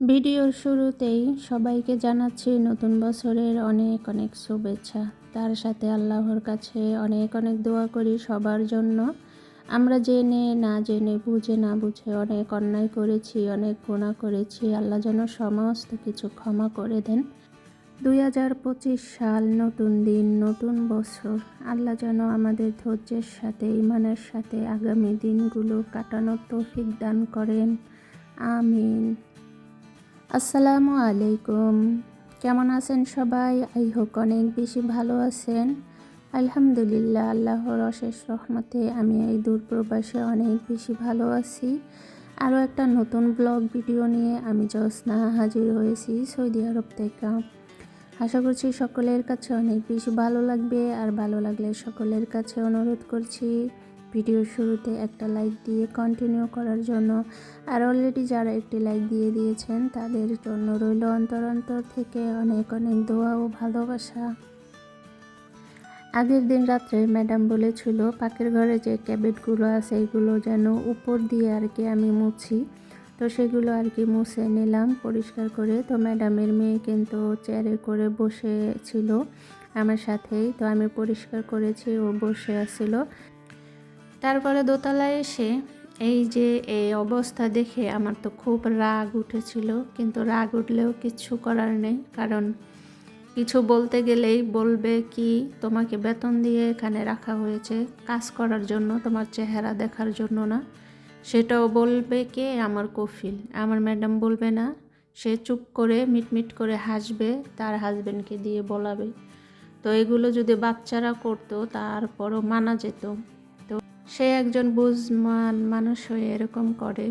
ভিডিওর শুরুতেই সবাইকে জানাচ্ছি নতুন বছরের অনেক অনেক শুভেচ্ছা। তার সাথে আল্লাহর কাছে অনেক অনেক দোয়া করি সবার জন্য। আমরা জেনে না জেনে, বুঝে না বুঝে অনেক অন্যায় করেছি, অনেক গুণা করেছি। আল্লাহ যেন সমস্ত কিছু ক্ষমা করে দেন। দুই হাজার পঁচিশ সাল, নতুন দিন, নতুন বছর। আল্লাহ যেন আমাদের ধৈর্যের সাথে, ইমানের সাথে আগামী দিনগুলো কাটানোর তৌফিক দান করেন। আমিন। আসসালামু আলাইকুম। কেমন আছেন সবাই? আই হোক অনেক বেশি ভালো আছেন। আলহামদুলিল্লাহ, আল্লাহর অশেষ রহমতে আমি এই দূর প্রবাসে অনেক বেশি ভালো আছি। আরও একটা নতুন ব্লগ ভিডিও নিয়ে আমি জোসনা হাজির হয়েছি সৌদি আরব থেকে। আশা করছি সকলের কাছে অনেক বেশি ভালো লাগবে, আর ভালো লাগলে সকলের কাছে অনুরোধ করছি ভিডিওর শুরুতে একটা লাইক দিয়ে কন্টিনিউ করার জন্য আর অলরেডি যারা একটি লাইক দিয়ে দিয়েছেন, তাদের জন্য রইল অন্তর অন্তর থেকে অনেক অনেক দোয়া ও ভালোবাসা। আগের দিন রাত্রে ম্যাডাম বলেছিল পাখির ঘরে যে ক্যাবেটগুলো আছে, এগুলো যেন উপর দিয়ে আর কি আমি মুছি। তো সেগুলো আর কি মুছে নিলাম পরিষ্কার করে। তো ম্যাডামের মেয়ে কিন্তু চেয়ারে করে বসে ছিল আমার সাথেই। তো আমি পরিষ্কার করেছি, ও বসে আসছিল তারপরে দোতলায় এসে এই যে এই অবস্থা দেখে আমার তো খুব রাগ উঠেছিল, কিন্তু রাগ উঠলেও কিছু করার নেই। কারণ কিছু বলতে গেলেই বলবে কি, তোমাকে বেতন দিয়ে এখানে রাখা হয়েছে, কাজ করার জন্য, তোমার চেহারা দেখার জন্য না। সেটাও বলবে কে? আমার কফিল। আমার ম্যাডাম বলবে না। সে চুপ করে মিটমিট করে হাসবে, তার হাজবেন্ডকে দিয়ে বলাবে। তো এগুলো যদি বাচ্চারা করতো, তারপরও মানা যেত। সে একজন বুঝমান মানুষ হয়ে এরকম করে।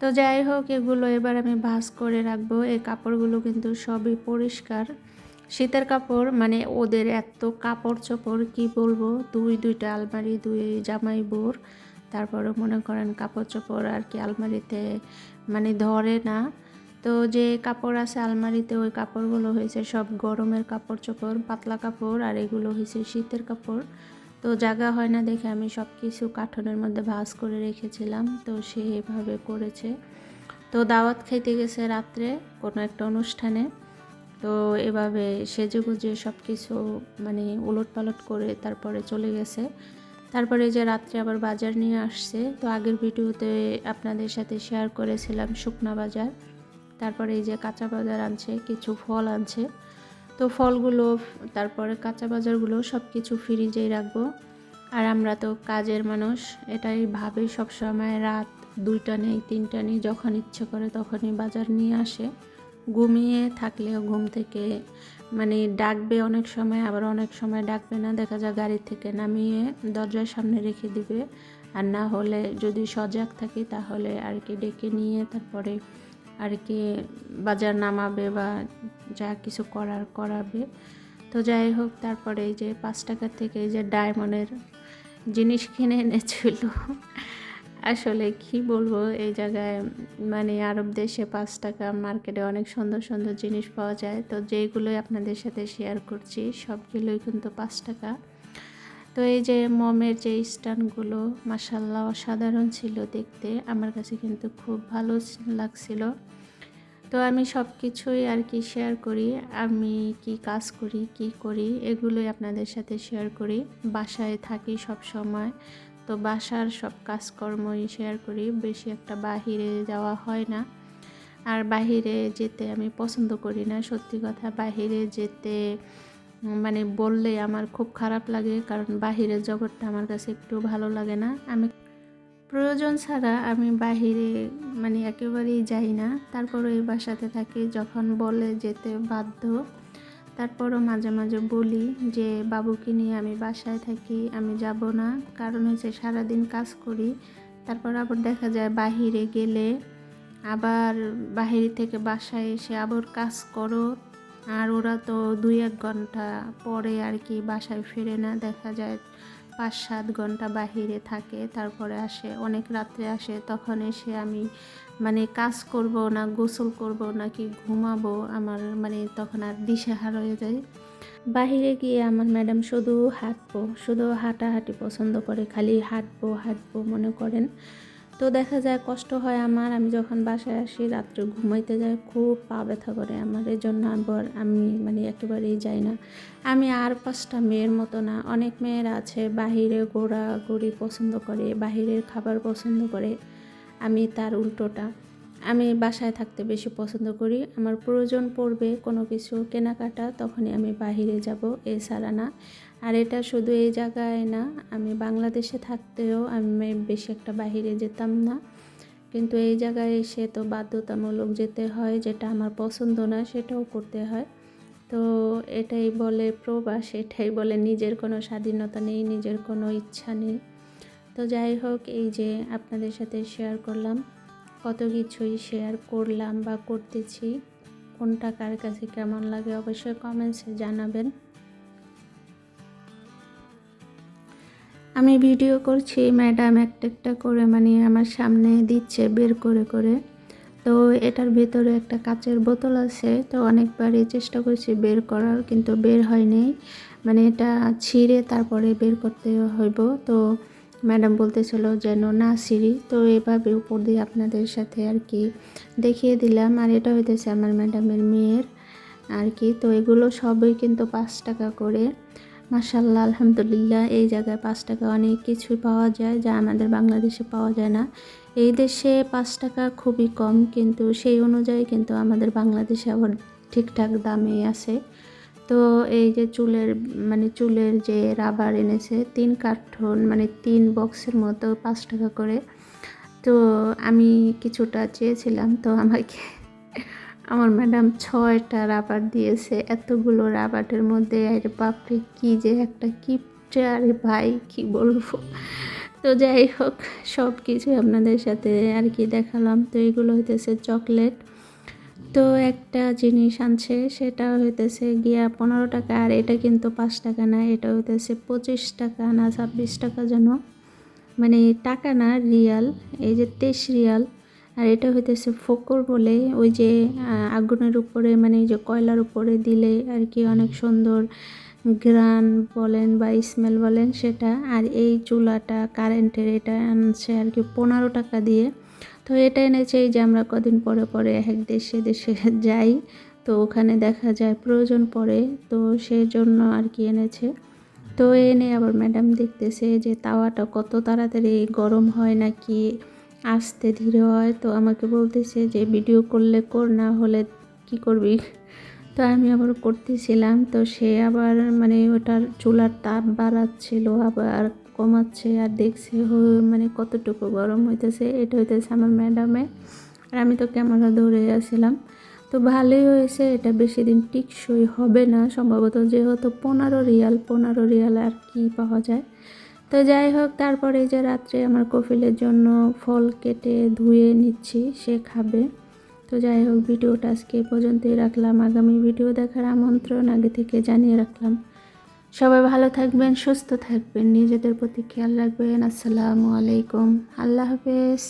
তো যাই হোক, এগুলো এবার আমি ভাস করে রাখব। এই কাপড়গুলো কিন্তু সবই পরিষ্কার। শীতের কাপড় মানে ওদের এত কাপড় চোপড় কি বলব? দুই, দুইটা আলমারি, দুই জামাই বোর। তারপরে মনে করেন কাপড় চোপড় আর কি আলমারিতে মানে ধরে না। তো যে কাপড় আছে আলমারিতে, ওই কাপড়গুলো হয়েছে সব গরমের কাপড় চোপড় পাতলা কাপড়, আর এগুলো হয়েছে শীতের কাপড়। তো জায়গা হয় না দেখে আমি সব কিছু কাঠনের মধ্যে ভাজ করে রেখেছিলাম। তো সে এভাবে করেছে। তো দাওয়াত খাইতে গেছে রাত্রে কোনো একটা অনুষ্ঠানে। তো এভাবে সেজে গুজে সব কিছু মানে উলট পালট করে তারপরে চলে গেছে। তারপরে যে রাত্রে আবার বাজার নিয়ে আসছে, তো আগের ভিডিওতে আপনাদের সাথে শেয়ার করেছিলাম শুকনা বাজার। তারপরে এই যে কাঁচা বাজার আনছে, কিছু ফল আনছে। তো ফলগুলো, তারপরে কাঁচা বাজারগুলো সব কিছু ফ্রিজেই রাখব। আর আমরা তো কাজের মানুষ, এটাই ভাবে সবসময় রাত দুইটা নেই, তিনটা নেই, যখন ইচ্ছে করে তখনই বাজার নিয়ে আসে। ঘুমিয়ে থাকলেও ঘুম থেকে মানে ডাকবে অনেক সময়, আবার অনেক সময় ডাকবে না, দেখা যায় গাড়ি থেকে নামিয়ে দরজার সামনে রেখে দিবে। আর না হলে যদি সজাগ থাকি তাহলে আর কি ডেকে নিয়ে তারপরে আর কি বাজার নামাবে বা যা কিছু করার করাবে। তো যাই হোক, তারপরে এই যে পাঁচ টাকার থেকে এই যে ডায়মন্ডের জিনিস কিনে এনেছিল। আসলে কি বলব, এই জায়গায় মানে আরব দেশে পাঁচ টাকা মার্কেটে অনেক সুন্দর সুন্দর জিনিস পাওয়া যায়। তো যেইগুলোই আপনাদের সাথে শেয়ার করছি, সবগুলোই কিন্তু পাঁচ টাকা। তো এই যে মমের যে স্টানগুলো মাসাল্লাহ অসাধারণ ছিল দেখতে। আমার কাছে কিন্তু খুব ভালো লাগছিল। তো আমি সব কিছুই আর কি শেয়ার করি। আমি কি কাজ করি, কি করি, এগুলোই আপনাদের সাথে শেয়ার করি। বাসায় থাকি সব সময়। তো বাসার সব কাজকর্মই শেয়ার করি। বেশি একটা বাহিরে যাওয়া হয় না। আর বাহিরে যেতে আমি পছন্দ করি না। সত্যি কথা, বাহিরে যেতে মানে বললে আমার খুব খারাপ লাগে, কারণ বাহিরের জগৎটা আমার কাছে একটু ভালো লাগে না। আমি প্রয়োজন ছাড়া আমি বাহিরে মানে একেবারেই যাই না। তারপরও এই বাসাতে থাকি, যখন বলে যেতে বাধ্য। তারপরও মাঝে মাঝে বলি যে, বাবুকে নিয়ে আমি বাসায় থাকি, আমি যাব না। কারণ হচ্ছে সারাদিন কাজ করি, তারপর আবার দেখা যায় বাহিরে গেলে আবার বাহির থেকে বাসায় এসে আবার কাজ করো। আর ওরা তো দুই এক ঘণ্টা পরে আর কি বাসায় ফিরে না, দেখা যায় পাঁচ সাত ঘণ্টা বাহিরে থাকে, তারপরে আসে, অনেক রাত্রে আসে, তখন এসে আমি মানে কাজ করব না, গোসল করব নাকি ঘুমাবো, আমার মানে তখন আর দিশেহার হয়ে যায় বাহিরে গিয়ে আমার ম্যাডাম শুধু হাঁটবো, শুধু হাঁটাহাঁটি পছন্দ করে, খালি হাঁটবো হাঁটবো মনে করেন। তো দেখা যায় কষ্ট হয় আমার। আমি যখন বাসায় আসি, রাত্রে ঘুমাইতে যাই, খুব পা ব্যথা করে আমার। এই জন্য আবার আমি মানে একেবারেই যাই না। আমি আর পাঁচটা মেয়ের মতো না, অনেক মেয়েরা আছে, বাহিরে ঘোরাঘুরি পছন্দ করে, বাহিরের খাবার পছন্দ করে। আমি তার উল্টোটা। আমি বাসায় থাকতে বেশি পছন্দ করি। আমার প্রয়োজন পড়বে কোনো কিছু কেনাকাটা, তখনই আমি বাহিরে যাব এছাড়া না। আর এটা শুধু এই জায়গায় না, আমি বাংলাদেশে থাকতেও আমি বেশি একটা বাহিরে যেতাম না। কিন্তু এই জায়গায় এসে তো বাধ্যতামূলক যেতে হয়, যেটা আমার পছন্দ না, সেটাও করতে হয়। তো এটাই বলে প্রবাস, এটাই বলে নিজের কোনো স্বাধীনতা নেই, নিজের কোনো ইচ্ছা নেই। তো যাই হোক, এই যে আপনাদের সাথে শেয়ার করলাম। কত কিছুই শেয়ার করলাম বা করতেছি, কোনটা কার কাছে কেমন লাগে অবশ্যই কমেন্টসে জানাবেন। আমি ভিডিও করছি ম্যাডাম একটা একটা করে মানে আমার সামনে দিচ্ছে বের করে করে। তো এটার ভেতরে একটা কাচের বোতল আছে, তো অনেকবারই চেষ্টা করছি বের করার কিন্তু বের হয়নি। মানে এটা ছিঁড়ে তারপরে বের করতে হইব, তো ম্যাডাম বলতেছিল যেন, না সিঁড়ি তো এভাবে উপর দিয়ে আপনাদের সাথে আর কি দেখিয়ে দিলাম। আর এটা হইতেছে আমার ম্যাডামের মেয়ের আর কি। তো এগুলো সবই কিন্তু পাঁচ টাকা করে। মাসাল্লাহ আলহামদুলিল্লাহ, এই জায়গায় পাঁচ টাকা অনেক কিছুই পাওয়া যায় যা আমাদের বাংলাদেশে পাওয়া যায় না। এই দেশে পাঁচ টাকা খুবই কম, কিন্তু সেই অনুযায়ী কিন্তু আমাদের বাংলাদেশে আবার ঠিকঠাক দামে আছে। তো এই যে চুলের মানে চুলের যে রাবার এনেছে, তিন কার্টন মানে তিন বক্সের মতো পাঁচ টাকা করে। তো আমি কিছুটা চেয়েছিলাম, তো আমাকে, আমার ম্যাডাম ছয়টা রাবার দিয়েছে, এতগুলো রাবারের মধ্যে, আরে বাপরে, কী যে একটা কিপটে আরে ভাই, কি বলব? তো যাই হোক সব কিছু আপনাদের সাথে আর কি দেখালাম। তো এগুলো হইতেছে চকলেট তো একটা জিনিস আনছে, সেটা হইতেছে গিয়া পনেরো টাকা, আর এটা কিন্তু পাঁচ টাকা না, এটা হইতেছে পঁচিশ টাকা না ছাব্বিশ টাকা যেন। মানে টাকা না, রিয়াল, এই যে তেইশ রিয়াল, আর এটা হইতেছে ফকর বলে, ওই যে আগুনের উপরে মানে যে কয়লার উপরে দিলে আর কি অনেক সুন্দর গ্রান বলেন বা স্মেল বলেন সেটা, আর এই চুলাটা কারেন্টের এটা আনছে আর কি পনেরো টাকা দিয়ে। তো এটা এনেছে যে আমরা কদিন পরে পরে এক দেশে দেশে যাই। তো ওখানে দেখা যায় প্রয়োজন পড়ে, তো সেই জন্য আর কি এনেছে। তো এনে আবার ম্যাডাম দেখতেছে যে তাওয়াটা কত তাড়াতাড়ি গরম হয় নাকি আসতে ধীরে হয়। তো আমাকে বলতেছে যে ভিডিও করলে কর, না হলে কি করবি? তো আমি আবার করতেছিলাম। তো সে আবার মানে ওটার চুলার তাপ বাড়াচ্ছিল, আবার কমাচ্ছে আর দেখছে মানে কতটুকু গরম হইতেছে, এটা হইতেছে আমার ম্যাডামে। আর আমি তো ক্যামেরা ধরে আসছিলাম তো ভালোই হয়েছে, এটা বেশি দিন টিকসই হবে না। সম্ভবত যেহেতু পনেরো রিয়াল পনেরো রিয়াল আর কি পাওয়া যায়। তো যাই হোক, তারপরে যে রাত্রে আমার কফিলের জন্য ফল কেটে ধুয়ে নিচ্ছি, সে খাবে। তো যাই হোক, ভিডিওটা আজকে পর্যন্তই রাখলাম। আগামী ভিডিও দেখার আমন্ত্রণ আগে থেকে জানিয়ে রাখলাম। সবাই ভালো থাকবেন সুস্থ থাকবেন নিজেদের প্রতি খেয়াল রাখবেন। আসসালামু আলাইকুম। আল্লাহ হাফেজ।